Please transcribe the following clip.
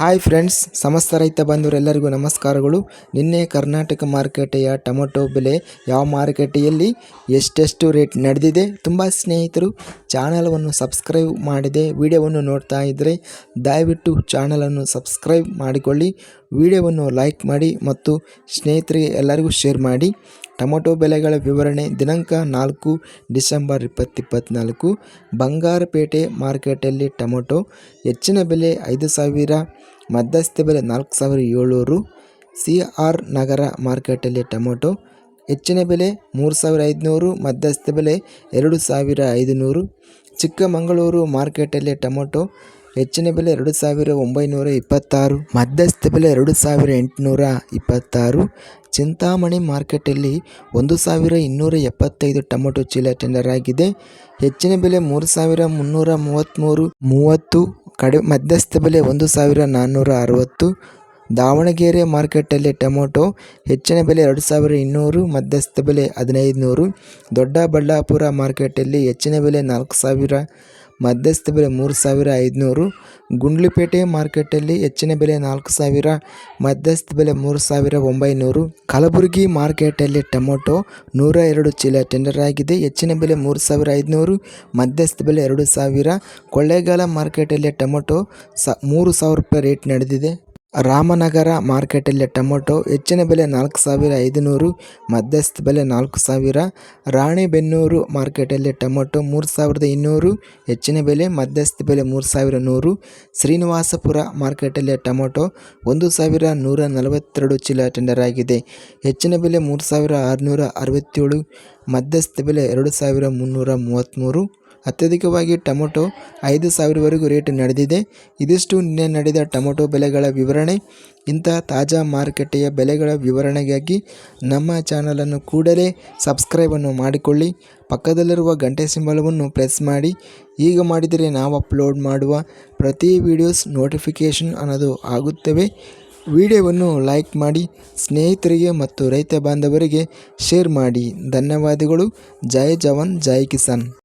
Hi friends ಸಮಸ್ತ ರೈತ ಬಂಧುವರೆಲ್ಲರಿಗೂ ನಮಸ್ಕಾರಗಳು. ನಿನ್ನೆ ಕರ್ನಾಟಕ ಮಾರುಕಟ್ಟೆಯ ಟೊಮೊಟೊ ಬೆಲೆ ಯಾವ ಮಾರುಕಟ್ಟೆಯಲ್ಲಿ ಎಷ್ಟೆಷ್ಟು ರೇಟ್ ನಡೆದಿದೆ? ತುಂಬ ಸ್ನೇಹಿತರು ಚಾನಲವನ್ನು ಸಬ್ಸ್ಕ್ರೈಬ್ ಮಾಡಿದೆ ವಿಡಿಯೋವನ್ನು ನೋಡ್ತಾ ಇದ್ದರೆ ದಯವಿಟ್ಟು ಚಾನಲನ್ನು ಸಬ್ಸ್ಕ್ರೈಬ್ ಮಾಡಿಕೊಳ್ಳಿ, ವಿಡಿಯೋವನ್ನು ಲೈಕ್ ಮಾಡಿ ಮತ್ತು ಸ್ನೇಹಿತರಿಗೆ ಎಲ್ಲರಿಗೂ ಶೇರ್ ಮಾಡಿ. ಟೊಮೊಟೊ ಬೆಲೆಗಳ ವಿವರಣೆ ದಿನಾಂಕ ನಾಲ್ಕು ಡಿಸೆಂಬರ್ ಇಪ್ಪತ್ತಿಪ್ಪತ್ನಾಲ್ಕು. ಬಂಗಾರಪೇಟೆ ಮಾರ್ಕೆಟಲ್ಲಿ ಟೊಮೊಟೊ ಹೆಚ್ಚಿನ ಬೆಲೆ ಐದು ಸಾವಿರ, ಮಧ್ಯಸ್ಥ ಬೆಲೆ ನಾಲ್ಕು ಸಾವಿರ ಏಳ್ನೂರು. ಸಿ ಆರ್ ನಗರ ಮಾರ್ಕೆಟಲ್ಲಿ ಟೊಮೊಟೊ ಹೆಚ್ಚಿನ ಬೆಲೆ ಮೂರು ಸಾವಿರ ಐದುನೂರು, ಮಧ್ಯಸ್ಥ ಬೆಲೆ ಎರಡು ಸಾವಿರ ಐದುನೂರು. ಚಿಕ್ಕಮಗಳೂರು ಮಾರ್ಕೆಟಲ್ಲಿ ಟೊಮೊಟೊ ಹೆಚ್ಚಿನ ಬೆಲೆ ಎರಡು ಸಾವಿರ ಒಂಬೈನೂರ ಇಪ್ಪತ್ತಾರು, ಮಧ್ಯಸ್ಥ ಬೆಲೆ ಎರಡು ಸಾವಿರ ಎಂಟುನೂರ ಇಪ್ಪತ್ತಾರು. ಚಿಂತಾಮಣಿ ಮಾರ್ಕೆಟಲ್ಲಿ ಒಂದು ಸಾವಿರ ಇನ್ನೂರ ಎಪ್ಪತ್ತೈದು ಟೊಮೊಟೊ ಚೀಲ ಟೆಂಡರ್ ಆಗಿದೆ. ಹೆಚ್ಚಿನ ಬೆಲೆ ಮೂರು ಸಾವಿರ ಮುನ್ನೂರ ಮೂವತ್ತ್ಮೂರು, ಮೂವತ್ತು. ಕಡಿ ಮಧ್ಯಸ್ಥ ಬೆಲೆ ಒಂದು ಸಾವಿರ ನಾನ್ನೂರ ಅರವತ್ತು. ದಾವಣಗೆರೆ ಮಾರ್ಕೆಟಲ್ಲಿ ಟೊಮೊಟೊ, ಹೆಚ್ಚಿನ ಬೆಲೆ ಎರಡು ಸಾವಿರ ಇನ್ನೂರು, ಮಧ್ಯಸ್ಥ ಬೆಲೆ ಹದಿನೈದು ನೂರು ದೊಡ್ಡಬಳ್ಳಾಪುರ ಮಾರ್ಕೆಟಲ್ಲಿ ಹೆಚ್ಚಿನ ಬೆಲೆ ನಾಲ್ಕು ಸಾವಿರ, ಮಧ್ಯಸ್ಥ ಬೆಲೆ ಮೂರು ಸಾವಿರ ಐದುನೂರು, ಗುಂಡ್ಲುಪೇಟೆ ಮಾರ್ಕೆಟಲ್ಲಿ ಹೆಚ್ಚಿನ ಬೆಲೆ ನಾಲ್ಕು ಸಾವಿರ, ಮಧ್ಯಸ್ಥ ಬೆಲೆ ಮೂರು ಸಾವಿರ ಒಂಬೈನೂರು, ಕಲಬುರಗಿ ಮಾರ್ಕೆಟಲ್ಲಿ ಟೊಮೊಟೊ ನೂರ ಎರಡು ಚೀಲ ಟೆಂಡರ್ ಆಗಿದೆ, ಹೆಚ್ಚಿನ ಬೆಲೆ ಮೂರು ಸಾವಿರ ಐದುನೂರು, ಮಧ್ಯಸ್ಥ ಬೆಲೆ ಎರಡು ಸಾವಿರ, ಕೊಳ್ಳೇಗಾಲ ಮಾರ್ಕೆಟಲ್ಲಿ ಟೊಮೊಟೊ ಸ ಮೂರು ಸಾವಿರ ರೂಪಾಯಿ ರೇಟ್ ನಡೆದಿದೆ. ರಾಮನಗರ ಮಾರ್ಕೆಟಲ್ಲಿ ಟೊಮೊಟೊ ಹೆಚ್ಚಿನ ಬೆಲೆ ನಾಲ್ಕು ಸಾವಿರ ಐದುನೂರು, ಮಧ್ಯಸ್ಥ ಬೆಲೆ ನಾಲ್ಕು ಸಾವಿರ. ರಾಣೆಬೆನ್ನೂರು ಮಾರ್ಕೆಟಲ್ಲಿ ಟೊಮೊಟೊ ಮೂರು ಸಾವಿರದ ಇನ್ನೂರು, ಹೆಚ್ಚಿನ ಬೆಲೆ ಮಧ್ಯಸ್ಥ ಬೆಲೆ ಮೂರು ಸಾವಿರ ನೂರು. ಶ್ರೀನಿವಾಸಪುರ ಮಾರ್ಕೆಟಲ್ಲಿ ಟೊಮೊಟೊ ಒಂದು ಸಾವಿರ ನೂರ ನಲವತ್ತೆರಡು ಚೀಲ ಟೆಂಡರ್ ಆಗಿದೆ. ಹೆಚ್ಚಿನ ಬೆಲೆ ಮೂರು ಸಾವಿರ ಆರುನೂರ ಅರವತ್ತೇಳು, ಮಧ್ಯಸ್ಥ ಬೆಲೆ ಎರಡು ಸಾವಿರ ಮುನ್ನೂರ ಮೂವತ್ತ್ಮೂರು. ಅತ್ಯಧಿಕವಾಗಿ ಟೊಮೊಟೊ ಐದು ಸಾವಿರವರೆಗೂ ರೇಟ್ ನಡೆದಿದೆ. ಇದಿಷ್ಟು ನಿನ್ನೆ ನಡೆದ ಟೊಮೊಟೊ ಬೆಲೆಗಳ ವಿವರಣೆ. ಇಂಥ ತಾಜಾ ಮಾರುಕಟ್ಟೆಯ ಬೆಲೆಗಳ ವಿವರಣೆಗಾಗಿ ನಮ್ಮ ಚಾನಲನ್ನು ಕೂಡಲೇ ಸಬ್ಸ್ಕ್ರೈಬನ್ನು ಮಾಡಿಕೊಳ್ಳಿ. ಪಕ್ಕದಲ್ಲಿರುವ ಗಂಟೆ ಸಿಂಬಲವನ್ನು ಪ್ರೆಸ್ ಮಾಡಿ. ಈಗ ಮಾಡಿದರೆ ನಾವು ಅಪ್ಲೋಡ್ ಮಾಡುವ ಪ್ರತಿ ವಿಡಿಯೋಸ್ ನೋಟಿಫಿಕೇಷನ್ ಅನ್ನೋದು ಆಗುತ್ತವೆ. ವಿಡಿಯೋವನ್ನು ಲೈಕ್ ಮಾಡಿ, ಸ್ನೇಹಿತರಿಗೆ ಮತ್ತು ರೈತ ಬಾಂಧವರಿಗೆ ಶೇರ್ ಮಾಡಿ. ಧನ್ಯವಾದಗಳು. ಜೈ ಜವಾನ್, ಜೈ ಕಿಸಾನ್.